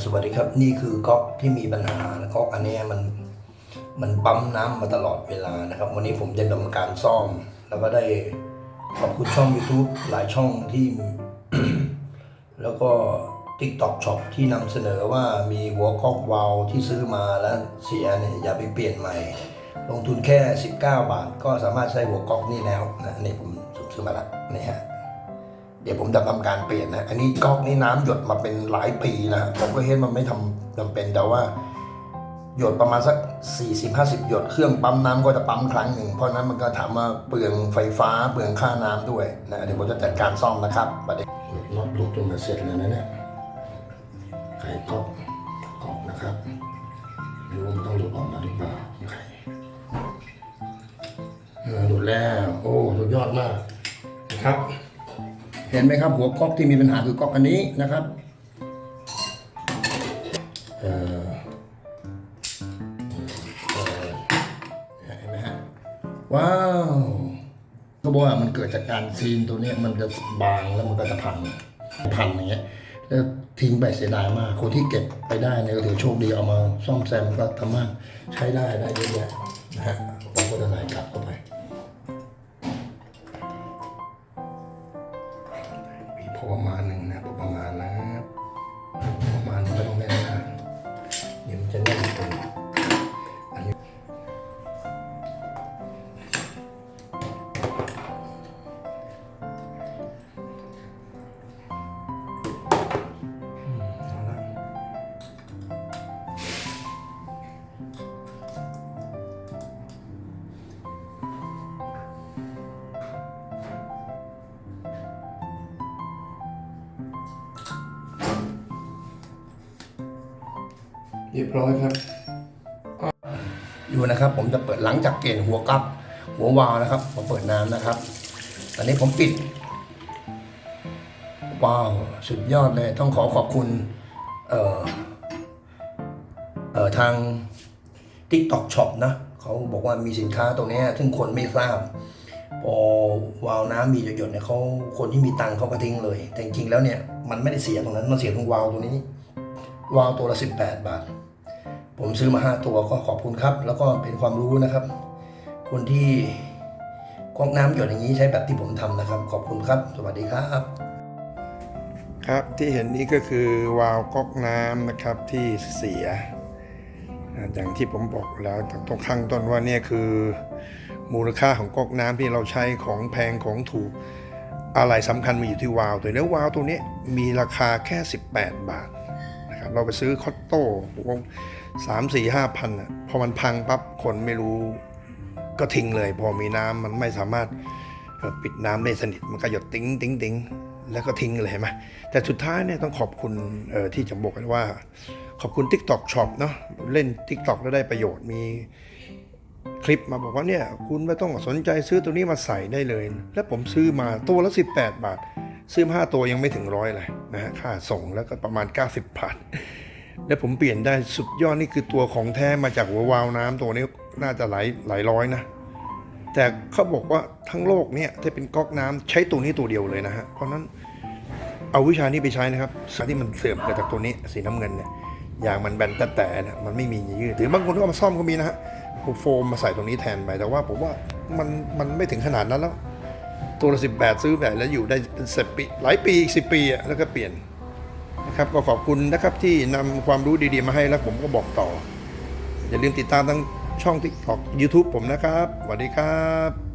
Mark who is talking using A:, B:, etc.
A: สวัสดีครับ นี่คือก๊อกที่มีปัญหานะก๊อกอันนี้มันมันปั๊มน้ำมาตลอดเวลานะครับ วันนี้ผมจะดำการซ่อม แล้วก็ได้ขอบคุณช่อง YouTube หลายช่องที่ แล้วก็ TikTok Shop ที่นำเสนอว่ามีหัวก๊อกวาลวที่ซื้อมาแล้วเสียเนี่ยอย่าไปเปลี่ยนใหม่ ลงทุนแค่ 19 บาท ก็สามารถใช้หัวก๊อกนี่แล้วนะนนี้ผมซื้อมาล้วนี่ฮะ เดี๋ยวผมจะทำการเปลี่ยนนะ อันนี้ก๊อกนี่น้ำหยดมาเป็นหลายปีแล้วผมก็เห็นมันไม่ทำจำเป็นแต่ว่า หยดประมาณสัก 40-50 หยดเครื่องปั๊มน้ำก็จะปั๊มครั้งหนึ่ง เพราะนั้นมันก็ถามว่าเปลืองไฟฟ้าเปลืองค่าน้ำด้วยนะ เดี๋ยวผมจะจัดการซ่อมนะครับประเด็นน็อตลุกจนมาเสร็จแล้วนะเนี่ยไขก๊อกก๊อกนะครับไม่รู้มันต้องหลุดออกมาหรือเปล่าไขเออหลุดแล้ว โอ้สุดยอดมากนะครับ เห็นไหมครับ หัวก๊อกที่มีปัญหาคือก๊อกอันนี้นะครับเออเออเห็นไหมฮะว้าวก็บอกว่ามันเกิดจากการซีนตัวนี้มันจะบางแล้วมันก็จะพังพันอย่างเงี้ยแล้วทิ้งไปเสียดายมาก คนที่เก็บไปได้เนี่ยก็ถือโชคดีเอามาซ่อมแซมก็สามารถใช้ได้ได้เยอะแยะนะฮะผมก็จะใส่ กลับ เรียบร้อยครับ อยู่นะครับ ผมจะเปิดหลังจากเกณฑ์หัวกับหัววาล์วนะครับผมเปิดน้ำนะครับ ตอนนี้ผมปิด ว้าว สุดยอดเลย ต้องขอขอบคุณ เอ่อ เอ่อ ทาง TikTok Shop นะ เขาบอกว่ามีสินค้าตัวเนี้ ซึ่งคนไม่ทราบ พอวาล์วน้ำมีหยดๆเนี่ยเขาคนที่มีตังค์เขาก็ทิ้งเลย แต่จริงๆแล้วเนี่ย มันไม่ได้เสียตรงนั้น มันเสียตรงวาล์วตัวนี้ วาล์วตัวละ 18 บาท ผมซื้อมา5ตัวก็ขอบคุณครับ แล้วก็เป็นความรู้นะครับ คนที่ก๊อกน้ำหยดอย่างนี้ใช้แบบที่ผมทำนะครับ ขอบคุณครับ สวัสดีครับ
B: ครับที่เห็นนี้ก็คือวาล์วก๊อกน้ำนะครับที่เสีย อย่างที่ผมบอกแล้วตรงข้างต้นว่าเนี่ยคือมูลค่าของก๊อกน้ำที่เราใช้ของแพงของถูกอะไรสำคัญมาอยู่ที่วาล์วตัวนี้ววาล์วตัวนี้มีราคาแค่ 18 บาท นะครับเราไปซื้อคอตโต้สามสี่ห้าพันอะพอมันพังปั๊บคนไม่รู้ก็ทิ้งเลย พอมีน้ำมันไม่สามารถปิดน้ำได้สนิทมันก็หยดติ้งติ้งติ้งแล้วก็ทิ้งเลยเห็นไหมแต่สุดท้ายเนี่ยต้องขอบคุณที่จะบอกกันว่า ขอบคุณ TikTok Shop เนาะเล่น TikTok แล้วได้ประโยชน์มีคลิปมาบอกว่าเนี่ยคุณไม่ต้องสนใจซื้อตัวนี้มาใส่ได้เลย แล้วผมซื้อมาตัวละ 18 บาท ซื้อมาห้าตัวยังไม่ถึงร้อยเลยนะฮะค่าส่งแล้วก็ประมาณ 90บาทแล้วผมเปลี่ยนได้สุดยอดนี่คือตัวของแท้มาจากหัววาวน้ำตัวนี้น่าจะหลายหลายร้อยนะ แต่เขาบอกว่าทั้งโลกเนี่ยถ้าเป็นก๊อกน้ำใช้ตัวนี้ตัวเดียวเลยนะฮะเพราะนั้นเอาวิชานี้ไปใช้นะครับสารที่มันเสื่อมเกิดจากตัวนี้สีน้ำเงินเนี่ยอย่างมันแบนแต่แต่เนี่ยมันไม่มียืดหรือบางคนก็เอามาซ่อมก็มีนะฮะโฟมมาใส่ตรงนี้แทนไปแต่ว่าผมว่ามันมันไม่ถึงขนาดนั้นแล้ว ตัวละสิบแปดซื้อแบบแล้วอยู่ได้เป็นสิบปีหลายปีอีกสิบปีอะแล้วก็เปลี่ยนนะครับก็ขอบคุณนะครับที่นำความรู้ดีๆมาให้แล้วผมก็บอกต่อ อย่าลืมติดตามทั้งช่อง TikTok YouTube ผมนะครับสวัสดีครับ